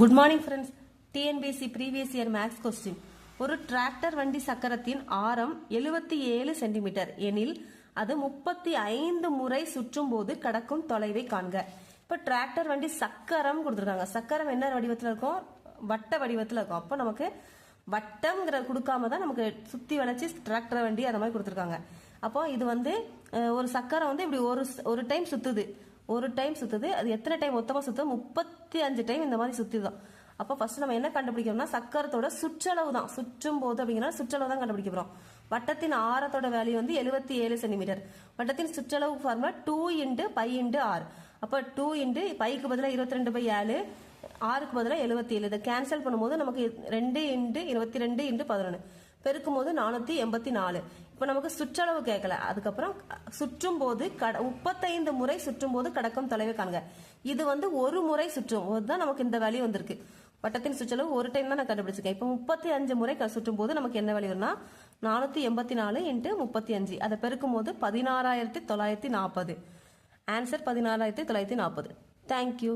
Good morning friends TNPSC previous year maths question ஒரு tractor வண்டி சக்கரத்தின் ஆரம் எழுபத்தி ஏழு சென்டிமீட்டர் எனில் அது முப்பத்தி ஐந்து முறை சுற்றும் போது கடக்கும் தொலைவை காண்க. இப்போ டிராக்டர் வண்டி சக்கரம் கொடுத்துருக்காங்க. சக்கரம் என்ன வடிவத்தில் இருக்கும்? வட்ட வடிவத்தில் இருக்கும். அப்போ நமக்கு வட்டம்ங்கிற கொடுக்காம தான் நமக்கு சுற்றி வளைச்சி டிராக்டர் வண்டி அந்த மாதிரி கொடுத்துருக்காங்க. அப்போ இது வந்து ஒரு சக்கரம் வந்து இப்படி ஒரு ஒரு டைம் சுத்துது. ஒரு டைம் சுத்துது அது எத்தனை டைம் மொத்தமாக சுத்துது? முப்பத்தி அஞ்சு டைம் இந்த மாதிரி சுத்திதான். அப்போ ஃபர்ஸ்ட் நம்ம என்ன கண்டுபிடிக்கிறோம்னா சக்கரத்தோட சுற்றளவு தான் சுற்றும் போது அப்படிங்கிற சுற்றளவு தான் கண்டுபிடிக்கிறோம் வட்டத்தின் ஆரத்தோட வேல்யூ வந்து எழுபத்தி ஏழு சென்டிமீட்டர் வட்டத்தின் சுற்றளவு formula two into pi into ஆறு அப்போ டூ இன்டு பைக்கு பதிலாக இருபத்தி ரெண்டு பை ஏழு ஆறுக்கு பதிலாக எழுபத்தி ஏழு. இதை கேன்சல் பண்ணும்போது நமக்கு ரெண்டு இன்டு இருபத்தி ரெண்டு இன்டு பதினொன்று பெருக்கும் போது நானூற்றி எண்பத்தி நாலு. இப்போ நமக்கு சுற்றளவு கேட்கல. அதுக்கப்புறம் சுற்றும் போது கட முப்பத்தைந்து முறை சுற்றும் போது கடக்கும் தொலைவை காணுங்க. இது வந்து ஒரு முறை சுற்றும் போது தான் நமக்கு இந்த வேல்யூ வந்திருக்கு. வட்டத்தின் சுற்றளவு ஒரு டைம் தான் நான் கண்டுபிடிச்சிருக்கேன். இப்போ முப்பத்தி அஞ்சு முறை சுற்றும் போது நமக்கு என்ன வேல்யூ வரும்னா நானூற்றி எண்பத்தி நாலு இன்ட்டு முப்பத்தி அஞ்சு அதை பெருக்கும் போது பதினாறாயிரத்தி தொள்ளாயிரத்தி நாற்பது ஆன்சர் பதினாறாயிரத்தி தொள்ளாயிரத்தி நாற்பது தேங்க்யூ